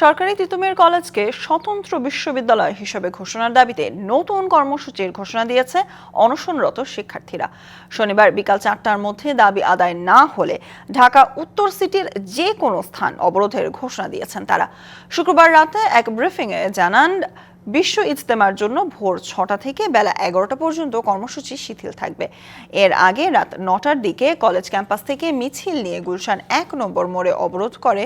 সরকারি তিতুমির কলেজকে স্বতন্ত্র বিশ্ববিদ্যালয় হিসেবে ঘোষণার দাবিতে নতুন কর্মসূচির ঘোষণা দিয়েছে অনশনরত শিক্ষার্থীরা। শনিবার বিকাল চারটার মধ্যে দাবি আদায় না হলে ঢাকা উত্তর সিটির যে কোনো স্থান অবরোধের ঘোষণা দিয়েছেন তারা। শুক্রবার রাতে এক ব্রিফিংয়ে জানান বিশ্ব ইজতেমার জন্য ভোর ছটা থেকে বেলা এগারোটা পর্যন্ত কর্মসূচি শিথিল থাকবে। এর আগে রাত নটার দিকে কলেজ ক্যাম্পাস থেকে মিছিল নিয়ে গুলশান এক নম্বর মোড়ে অবরোধ করে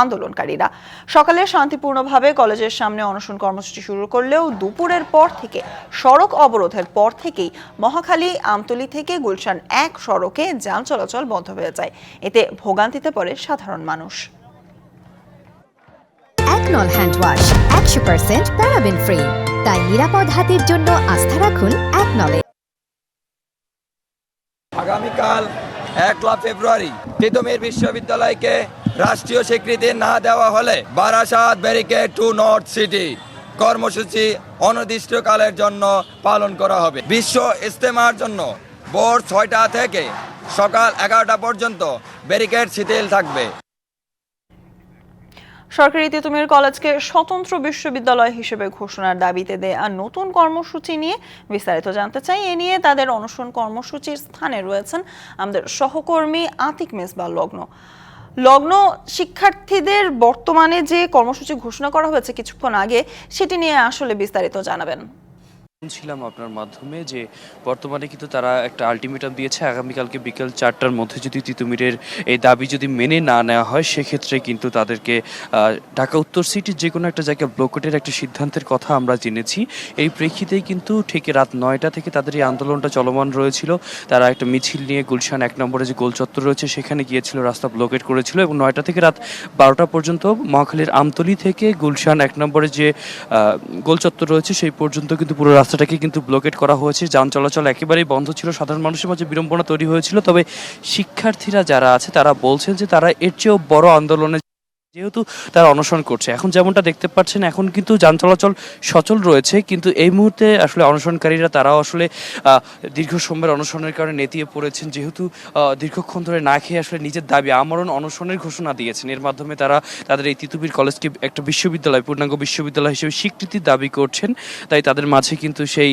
আন্দোলনকারীরা। সকালে শান্তিপূর্ণভাবে কলেজের সামনে অনশন কর্মসূচি শুরু করলেও দুপুরের পর থেকে সড়ক অবরোধের পর থেকেই মহাখালী, আমতলি থেকে গুলশান এক সড়কে যান চলাচল বন্ধ হয়ে যায়। এতে ভোগান্তিতে পড়ে সাধারণ মানুষ। একনল হ্যান্ড ওয়াশ একশো পার্সেন্ট প্যারাবেন ফ্রি তাই নিরাপদ হাতের জন্য আস্থা রাখুন একনলে আগামীকাল একলা ফেব্রুয়ারি তিতুমির বিশ্ববিদ্যালয়কে রাষ্ট্রীয় স্বীকৃতি না দেওয়া হলে Barasat barricade to north city কর্মসূচি অনির্দিষ্টকালের জন্য পালন করা হবে। বিশ্ব ইস্তেমার জন্য ভোর ছয়টা থেকে সকাল এগারোটা পর্যন্ত ব্যারিকেড শিথিল থাকবে। সরকারি তিতুমির কলেজকে স্বতন্ত্র বিশ্ববিদ্যালয় হিসেবে ঘোষণার দাবিতে দেয়া। নতুন কর্মসূচি নিয়ে বিস্তারিত জানতে চাই, এ নিয়ে তাদের অনশন কর্মসূচির স্থানে রয়েছেন আমাদের সহকর্মী আতিক মেসবা লগ্ন। লগ্ন, শিক্ষার্থীদের বর্তমানে যে কর্মসূচি ঘোষণা করা হয়েছে কিছুক্ষণ আগে, সেটি নিয়ে আসলে বিস্তারিত জানাবেন। ছিলাম আপনার মাধ্যমে যে বর্তমানে কিন্তু তারা একটা আলটিমেটাম দিয়েছে আগামীকালকে বিকেল চারটার মধ্যে যদি তিতুমিরের এই দাবি যদি মেনে না নেওয়া হয় সেক্ষেত্রে কিন্তু তাদেরকে ঢাকা উত্তর সিটির যে কোনো একটা জায়গায় ব্লকেটের একটা সিদ্ধান্তের কথা আমরা জেনেছি। এই প্রেক্ষিতেই কিন্তু ঠিক রাত নয়টা থেকে তাদের এই আন্দোলনটা চলমান রয়েছিল। তারা একটা মিছিল নিয়ে গুলশান এক নম্বরে যে গোল চত্বর রয়েছে সেখানে গিয়েছিল রাস্তা ব্লকেট করেছিল এবং নয়টা থেকে রাত বারোটা পর্যন্ত মহাখালীর আমতলি থেকে গুলশান এক নম্বরে যে আহ, গোল চত্বর রয়েছে সেই পর্যন্ত কিন্তু পুরো রাস্তাটাকে কিন্তু ব্লকেট করা হয়েছে। যান চলাচল একেবারেই বন্ধ ছিল। সাধারণ মানুষের মাঝে বিড়ম্বনা তৈরি হয়েছিল। তবে শিক্ষার্থীরা যারা আছে, তারা বলছেন যে তারা এর চেয়েও বড় আন্দোলনে যেহেতু তারা অনশন করছে। এখন যেমনটা দেখতে পাচ্ছেন, এখন কিন্তু যান চলাচল সচল রয়েছে, কিন্তু এই মুহূর্তে আসলে অনশনকারীরা তারাও আসলে দীর্ঘ সময়ের অনশনের কারণে নেতিয়ে পড়েছেন। যেহেতু দীর্ঘক্ষণ ধরে না খেয়ে আসলে নিজের দাবি, আমরণ অনশনের ঘোষণা দিয়েছেন। এর মাধ্যমে তারা তাদের এই তিতুবির কলেজকে একটা বিশ্ববিদ্যালয়, পূর্ণাঙ্গ বিশ্ববিদ্যালয় হিসেবে স্বীকৃতির দাবি করছেন। তাই তাদের মাঝে কিন্তু সেই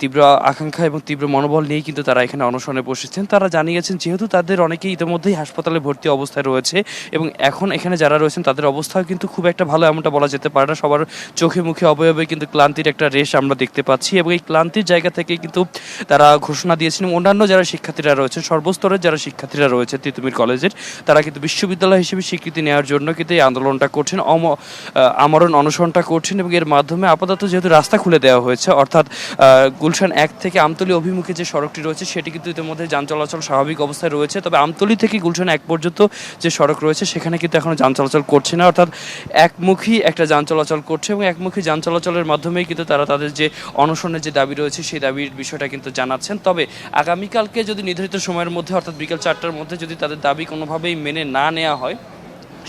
তীব্র আকাঙ্ক্ষা এবং তীব্র মনোবল নিয়েই কিন্তু তারা এখানে অনশনে বসেছেন। তারা জানিয়েছেন, যেহেতু তাদের অনেকেই ইতিমধ্যেই হাসপাতালে ভর্তি অবস্থায় রয়েছে এবং এখন এখানে যারা রয়েছেন তাদের অবস্থাও কিন্তু খুব একটা ভালো এমনটা বলা যেতে পারে না। সবার চোখে মুখে অবয়বে কিন্তু ক্লান্তির একটা রেশ আমরা দেখতে পাচ্ছি এবং এই ক্লান্তির জায়গা থেকে কিন্তু তারা ঘোষণা দিয়েছেন অন্যান্য যারা শিক্ষার্থীরা রয়েছে সর্বস্তরের যারা শিক্ষার্থীরা রয়েছে তিতুমির কলেজের, তারা কিন্তু বিশ্ববিদ্যালয় হিসেবে স্বীকৃতি নেওয়ার জন্য কিন্তু এই আন্দোলনটা করছেন, অম আমরণ অনশনটা করছেন এবং এর মাধ্যমে আপাতত যেহেতু রাস্তা খুলে দেওয়া হয়েছে, অর্থাৎ গুলশান এক থেকে আমতলি অভিমুখে যে সড়কটি রয়েছে সেটি কিন্তু ইতিমধ্যে যান চলাচল স্বাভাবিক অবস্থায় রয়েছে। তবে আমতলি থেকে গুলশান এক পর্যন্ত যে সড়ক রয়েছে সেখানে কিন্তু এখনও যান চলাচল করছে না, অর্থাৎ একমুখী একটা যান চলাচল করছে এবং একমুখী যান চলাচলের মাধ্যমেই কিন্তু তারা তাদের যে অনশনের যে দাবি রয়েছে, সেই দাবির বিষয়টা কিন্তু জানাচ্ছেন। তবে আগামীকালকে যদি নির্ধারিত সময়ের মধ্যে, অর্থাৎ বিকেল চারটার মধ্যে যদি তাদের দাবি কোনোভাবেই মেনে না নেওয়া হয়,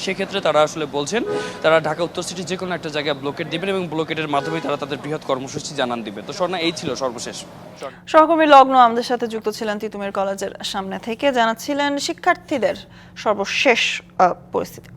সেক্ষেত্রে তারা আসলে বলছেন, তারা ঢাকা উত্তর সিটির যে কোনো একটা জায়গায় ব্লকেট দিবেন এবং ব্লকেটের মাধ্যমেই তারা তাদের বৃহৎ কর্মসূচি জানান দিবে তো স্বর্ণা, এই ছিল সর্বশেষ। সহকর্মী লগ্ন আমাদের সাথে যুক্ত ছিলেন তিতুমির কলেজের সামনে থেকে, জানাচ্ছিলেন শিক্ষার্থীদের সর্বশেষ পরিস্থিতি।